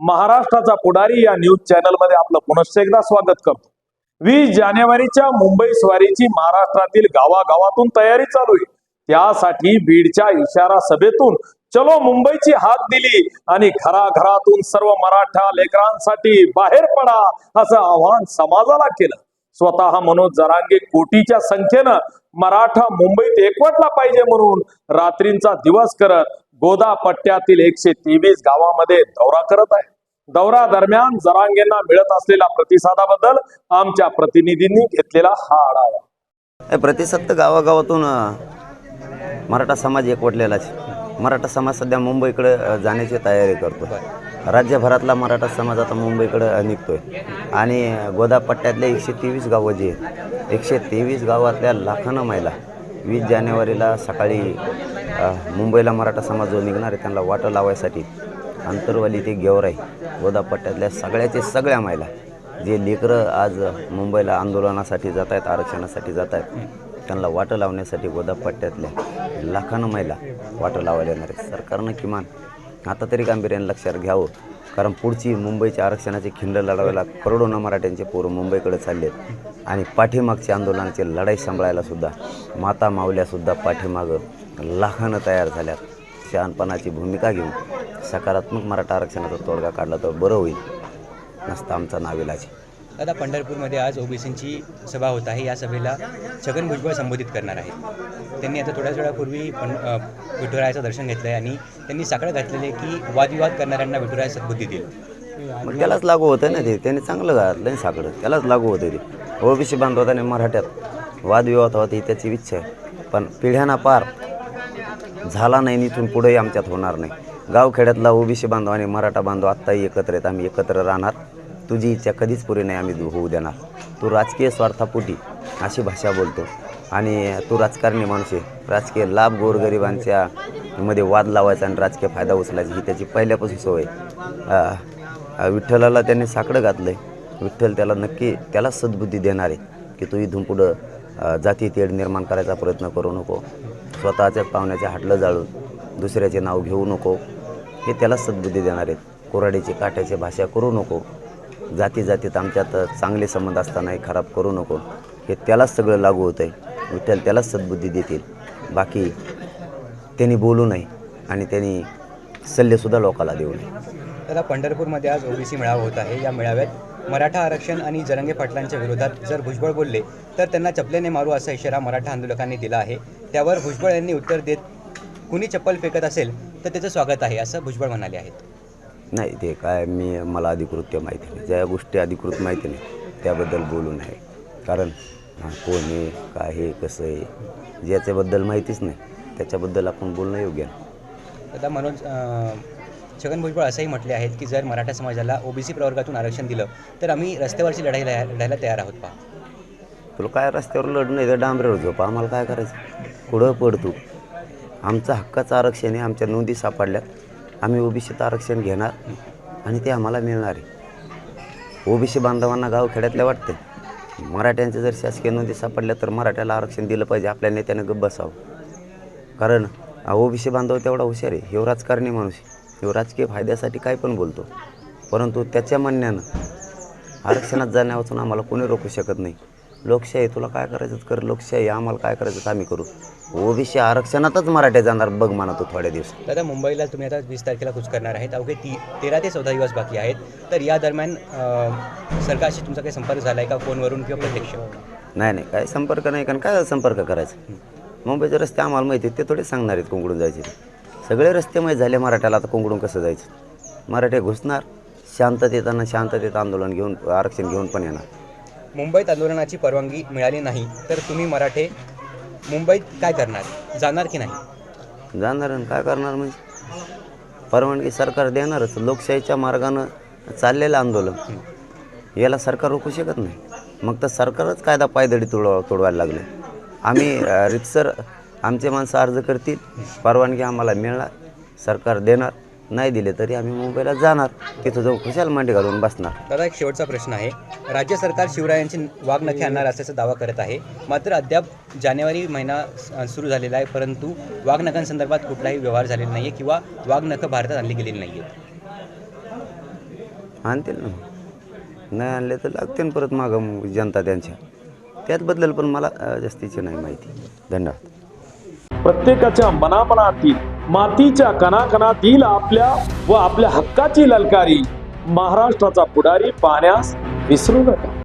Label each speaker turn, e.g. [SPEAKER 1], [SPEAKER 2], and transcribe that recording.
[SPEAKER 1] महाराष्ट्राचा पुढारी या न्यूज चॅनलमध्ये आपलं पुनश्च एकदा स्वागत करतो. वीस जानेवारीच्या मुंबई स्वारीची महाराष्ट्रातील गावागावातून तयारी चालू आहे. त्यासाठी बीडच्या इशारा सभेतून चलो मुंबईची हाक दिली आणि घराघरातून सर्व मराठा लेकरांसाठी बाहेर पडा असं आव्हान समाजाला केलं. स्वतः मनोज जरांगे कोटीच्या संख्येनं मराठा मुंबईत एकवटला पाहिजे म्हणून रात्रींचा दिवस करत गोदा पट्ट्यातील एकशे तेवीस गावामध्ये दौरा करत आहे. दौरा दरम्यान जरांगेंना मिळत असलेल्या प्रतिसादाबद्दल आमच्या प्रतिनिधींनी घेतलेला हा आढावा.
[SPEAKER 2] प्रतिसाद तर गावागावातून मराठा समाज एकवटलेलाच मराठा समाज सध्या मुंबईकडे जाण्याची तयारी करतो राज्यभरातला मराठा समाज आता मुंबईकडे निघतोय. आणि गोदा पट्ट्यातल्या एकशे तेवीस गावं जी आहेत एकशे तेवीस गावातल्या लाखानं महिला वीस जानेवारीला सकाळी मुंबईला मराठा समाज जो निघणार आहे त्यांना वाटं लावायसाठी अंतरवाली ते गेवराई गोदापट्ट्यातल्या सगळ्याचे सगळ्या महिला जे लेकरं आज मुंबईला आंदोलनासाठी जात आहेत आरक्षणासाठी जात आहेत त्यांना वाटं लावण्यासाठी गोदापट्ट्यातल्या लाखानं महिला वाटं लावायला येणार आहेत. सरकारनं किमान आता तरी गांभीर्याने लक्षात घ्यावं. कारण पुढची मुंबईच्या आरक्षणाची खिंड लढवायला करोडोनं मराठ्यांचे पोरं मुंबईकडे चालले आहेत आणि पाठीमागच्या आंदोलनाची लढाई सांभाळायलासुद्धा माता मावल्यासुद्धा पाठीमागं लाखानं तयार झाल्यात. शहाणपणाची भूमिका घेऊन सकारात्मक मराठा आरक्षणाचा तोडगा काढला तर बरं होईल नसता आमचा नाविलाज
[SPEAKER 3] दादा पंढरपूरमध्ये आज ओबीसींची सभा होत आहे. या सभेला छगन भुजबळ संबोधित करणार आहेत. त्यांनी आता थोड्याच वेळापूर्वी पण विठुरायाचं दर्शन घेतलं आहे आणि त्यांनी साकडं घातलेले की वादविवाद करणाऱ्यांना विठुराया सद्बुद्धी देईल.
[SPEAKER 2] मग त्यालाच लागू होतं ना ते. त्याने चांगलं घातलं ना साकडं. त्यालाच लागू होतं ते. ओबीसी बांधवताने मराठ्यात वादविवाद होता ही त्याची इच्छा आहे. पण पिढ्यांना पार झाला नाही इथून पुढेही आमच्यात होणार नाही. गावखेड्यातला ओबीसी बांधव आणि मराठा बांधव आत्ताही एकत्र आहेत. आम्ही एकत्र राहणार. तुझी इच्छा कधीच पुरी नाही आम्ही होऊ देणार. तू राजकीय स्वार्थापोटी अशी भाषा बोलतो. आणि तू राजकारणी माणूस आहे. राजकीय लाभ गोरगरिबांच्या मध्ये वाद लावायचा आणि राजकीय फायदा उचलायचा ही त्याची पहिल्यापासून सवय विठ्ठलाला त्याने साकडं घातलं आहे विठ्ठल त्याला नक्की त्याला सद्बुद्धी देणार आहे की तू इथून पुढं जाती तेढ निर्माण करायचा प्रयत्न करू नको. स्वतःच्या पाहुण्याचे हाटलं जाळून दुसऱ्याचे नाव घेऊ नको. हे त्याला सद्बुद्धी देणार आहेत. कोराडीची काट्याची भाषा करू नको. जाती जातीत आमच्यात चांगले संबंध असतानाही खराब करू नको. हे त्यालाच सगळं लागू होतं आहे विठ्ठल त्यालाच सद्बुद्धी देतील. बाकी त्यांनी बोलू नये आणि त्यांनी सल्लेसुद्धा लोकाला देऊ नये.
[SPEAKER 3] दादा पंढरपूरमध्ये आज ओबीसी मेळावा होत आहे. या मेळाव्यात मराठा आरक्षण आणि जरंगे पाटलांच्या विरोधात जर भुजबळ बोलले तर त्यांना चपलेने मारू असा इशारा मराठा आंदोलकांनी दिला आहे. त्यावर भुजबळ यांनी उत्तर देत कुणी चप्पल फेकत असेल तर त्याचं स्वागत आहे असं भुजबळ म्हणाले आहेत.
[SPEAKER 2] नाही ते काय मी मला अधिकृत माहिती नाही. ज्या गोष्टी अधिकृत माहिती नाही त्याबद्दल बोलू नये. कारण हां कोण आहे काय आहे कसं आहे ज्याच्याबद्दल माहितीच नाही. त्याच्याबद्दल आपण बोलणं योग्य नाही.
[SPEAKER 3] दादा मनोज छगन भुजबळ असंही म्हटले आहेत की जर मराठा समाजाला ओबीसी प्रवर्गातून आरक्षण दिलं तर आम्ही रस्त्यावरची लढाई लढा- लढायला तयार आहोत पहा.
[SPEAKER 2] तुला काय रस्त्यावर लढणं नाही तर डांबऱ्यावर झोप. आम्हाला काय करायचं? कुठं पडतो आमचं हक्काचं आरक्षण आहे आमच्या नोंदी सापडल्यात आम्ही ओबीसीचं आरक्षण घेणार आणि ते आम्हाला मिळणार आहे. ओबीसी बांधवांना गावखेड्यातल्या वाटते मराठ्यांच्या जर शासकीय नोंदी सापडल्या तर मराठ्याला आरक्षण दिलं पाहिजे आपल्या नेत्यानं गप्प बसावं. कारण ओबीसी बांधव तेवढा हुशार आहे हे राजकारणी माणूस हे राजकीय फायद्यासाठी काय पण बोलतो. परंतु त्याच्या म्हणण्यानं आरक्षणात जाण्यापासून आम्हाला कोणी रोखू शकत नाही. लोकशाही तुला काय करायचं? कर लोकशाही आम्हाला काय करायचं आम्ही करू. ओबीसी आरक्षणातच मराठ्या जाणार बघ म्हणा तू थोड्या दिवस.
[SPEAKER 3] दादा मुंबईला तुम्ही आता वीस तारखेला कूच करणार आहेत. अवघे ती तेरा ते चौदा दिवस बाकी आहेत. तर या दरम्यान अं, सरकारशी तुमचा काही संपर्क झाला आहे का फोनवरून किंवा प्रत्यक्ष?
[SPEAKER 2] नाही नाही. काय संपर्क नाही. कारण काय संपर्क करायचा? मुंबईचे रस्ते आम्हाला माहिती आहेत. ते थोडे सांगणार आहेत कोंकडून जायचे ते. सगळे रस्ते माहीत झाले मराठ्याला. आता कोंकडून कसं जायचं? मराठे घुसणार. शांततेताना शांततेत आंदोलन घेऊन आरक्षण घेऊन पण येणार.
[SPEAKER 3] मुंबईत आंदोलनाची परवानगी मिळाली नाही तर तुम्ही मराठे मुंबईत काय करणार? जाणार की नाही?
[SPEAKER 2] जाणार आणि काय करणार म्हणजे? परवानगी सरकार देणारच. लोकशाहीच्या मार्गानं चाललेलं आंदोलन. याला सरकार रोखू शकत नाही. मग तर सरकारच कायदा पायदळी तोडवा तोडवायला लागले. आम्ही रितसर आमचे माणसं अर्ज करतील. परवानगी आम्हाला मिळणार. सरकार देणार. नाही दिले तरी आम्ही मुंबईला जाणार. तिथं जाऊन खुशाल मांडी घालून बसणार.
[SPEAKER 3] दादा एक शेवटचा प्रश्न आहे. राज्य सरकार शिवरायांची वाघनखे आणणार असल्याचा दावा करत आहे. मात्र अद्याप जानेवारी महिना स- सुरू झालेला आहे परंतु वाघनखांसंदर्भात कुठलाही व्यवहार झालेला नाही आहे किंवा वाघनखं भारतात आणली गेलेली नाही आहेत
[SPEAKER 2] आणतील ना. नाही आणले तर लागतील परत मागं जनता त्यांच्या. त्यातबद्दल पण मला अ, जास्तीची नाही माहिती. धन्यवाद.
[SPEAKER 1] प्रत्येकाच्या मनामनातील मातीच्या कणाकणातील आपल्या व आपल्या हक्काची ललकारी महाराष्ट्राचा पुढारी पाहण्यास विसरू नका.